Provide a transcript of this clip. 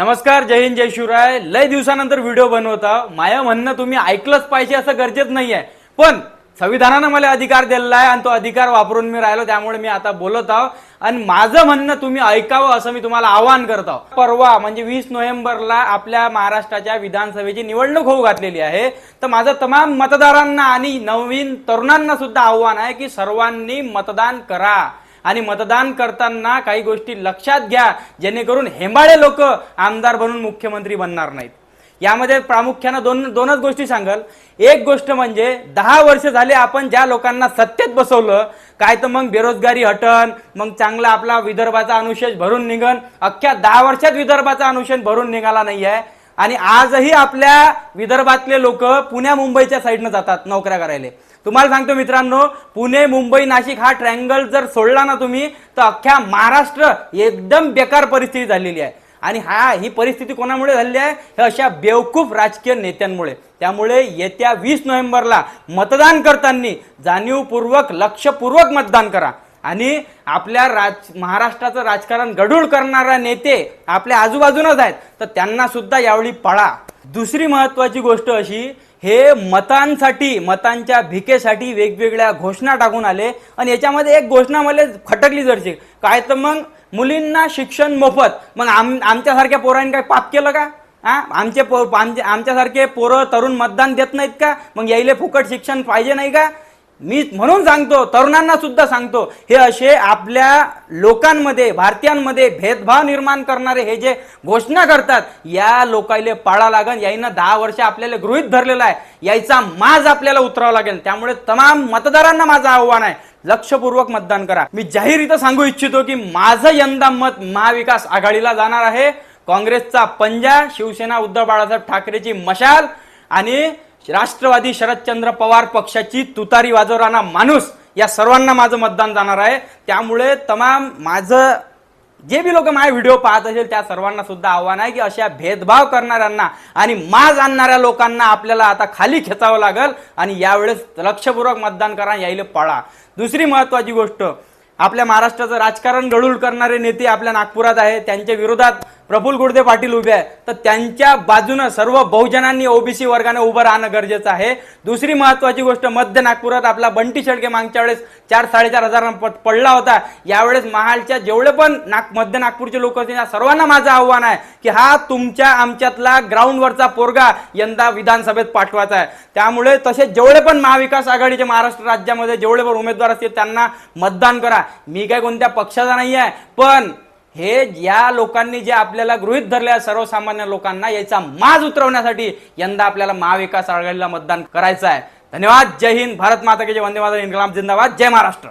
नमस्कार जय हिंद जय शिवराय. लय दिवसानंतर व्हिडिओ बनवता माया म्हणणं तुम्ही ऐकलंच पाहिजे असं गरजेच आहे पण संविधानानं मला अधिकार दिलेला आहे आणि तो अधिकार वापरून मी राहिलो त्यामुळे मी आता बोलत आहो आणि माझं म्हणणं तुम्ही ऐकावं असं मी तुम्हाला आवाहन करत आहो परवा म्हणजे वीस नोव्हेंबरला आपल्या महाराष्ट्राच्या विधानसभेची निवडणूक होऊ घातलेली आहे. तर माझं तमाम मतदारांना आणि नवीन तरुणांना सुद्धा आव्हान आहे की सर्वांनी मतदान करा. आणि मतदान करताना काही गोष्टी लक्षात घ्या जेणेकरून हेंबाळे लोक आमदार बनून मुख्यमंत्री बनणार नाहीत. यामध्ये प्रामुख्यानं दोन दोनच गोष्टी सांगाल. एक गोष्ट म्हणजे दहा वर्ष झाले आपण ज्या लोकांना सत्तेत बसवलं काय तर मग बेरोजगारी हटन मग चांगला आपला विदर्भाचा अनुशेष भरून निघन अख्ख्या दहा वर्षात विदर्भाचा अनुशेष भरून निघाला नाही आहे आणि आजही आपल्या विदर्भातले लोक पुण्या मुंबईच्या साईडनं जातात नोकऱ्या करायला. तुम्हाला सांगतो मित्रांनो पुणे मुंबई नाशिक हा ट्रँगल जर सोडला ना तुम्ही तर अख्ख्या महाराष्ट्र एकदम बेकार परिस्थिती झालेली आहे. आणि हा ही परिस्थिती कोणामुळे झालेली आहे? हे अशा बेवकूफ राजकीय नेत्यांमुळे. त्यामुळे येत्या वीस नोव्हेंबरला मतदान करताना जाणीवपूर्वक लक्षपूर्वक मतदान करा. आणि आपल्या राज महाराष्ट्राचं राजकारण गढूळ करणारा नेते आपल्या आजूबाजूनच आहेत तर त्यांना सुद्धा यावेळी पळा. दुसरी महत्वाची गोष्ट अशी हे मतांसाठी मतांच्या भिकेसाठी वेगवेगळ्या घोषणा टाकून आले. आणि याच्यामध्ये एक घोषणा मला खटकली जरशी. काय तर मग मुलींना शिक्षण मोफत. मग आम आमच्यासारख्या पोरांनी काय पाप केलं का? हा आमचे पो आमचे आमच्यासारखे पोरं तरुण मतदान देत नाहीत का? मग यायले फुकट शिक्षण पाहिजे नाही का? मी म्हणून सांगतो तरुणांना सुद्धा सांगतो हे असे आपल्या लोकांमध्ये भारतीयांमध्ये भेदभाव निर्माण करणारे हे जे घोषणा करतात या लोकायले पाळा लागन याईनं दहा वर्ष आपल्याला गृहित धरलेला आहे. यायचा माज आपल्याला उतरावा लागेल. त्यामुळे तमाम मतदारांना माझं आव्हान आहे. लक्षपूर्वक मतदान करा. मी जाहीर इथं सांगू इच्छितो की माझं यंदा मत महाविकास आघाडीला जाणार आहे. काँग्रेसचा पंजा शिवसेना उद्धव बाळासाहेब ठाकरेची मशाल आणि राष्ट्रवादी शरदचंद्र पवार पक्षाची तुतारी वाजवणारा माणूस या सर्वांना माझं मतदान जाणार आहे. त्यामुळे तमाम माझं जे बी लोक माझे व्हिडिओ पाहत असेल त्या सर्वांना सुद्धा आव्हान आहे की अशा भेदभाव करणाऱ्यांना आणि माज आणणाऱ्या लोकांना आपल्याला आता खाली खेचावं लागल आणि यावेळेस लक्षपूर्वक मतदान करा यायला पळा. दुसरी महत्वाची गोष्ट आपल्या महाराष्ट्राचं राजकारण गळूळ करणारे नेते आपल्या नागपुरात आहे त्यांच्या विरोधात प्रफुल्ल गुडदे पाटील उभे आहे तर त्यांच्या बाजूनं सर्व बहुजनांनी ओबीसी वर्गाने उभं राहणं गरजेचं आहे. दुसरी महत्वाची गोष्ट मध्य नागपुरात आपला बंटी शेडके मागच्या वेळेस चार साडेचार हजार पडला होता. यावेळेस महालच्या जेवढे पण नाग मध्य नागपूरचे लोक असतील सर्वांना माझं आव्हान आहे की हा तुमच्या आमच्यातला ग्राउंडवरचा पोरगा यंदा विधानसभेत पाठवायचा आहे. त्यामुळे तसे जेवढे पण महाविकास आघाडीचे महाराष्ट्र राज्यामध्ये जेवढे पण उमेदवार असतील त्यांना मतदान करा. मी काय कोणत्या पक्षाचा नाही आहे पण हे या लोकांनी जे आपल्याला गृहित धरले आहे सर्वसामान्य लोकांना याचा माज उतरवण्यासाठी यंदा आपल्याला महाविकास आघाडीला मतदान करायचं आहे. धन्यवाद. जय हिंद. भारत माता की जय. वंदे माता इन्कलाम जिंदाबाद. जय महाराष्ट्र.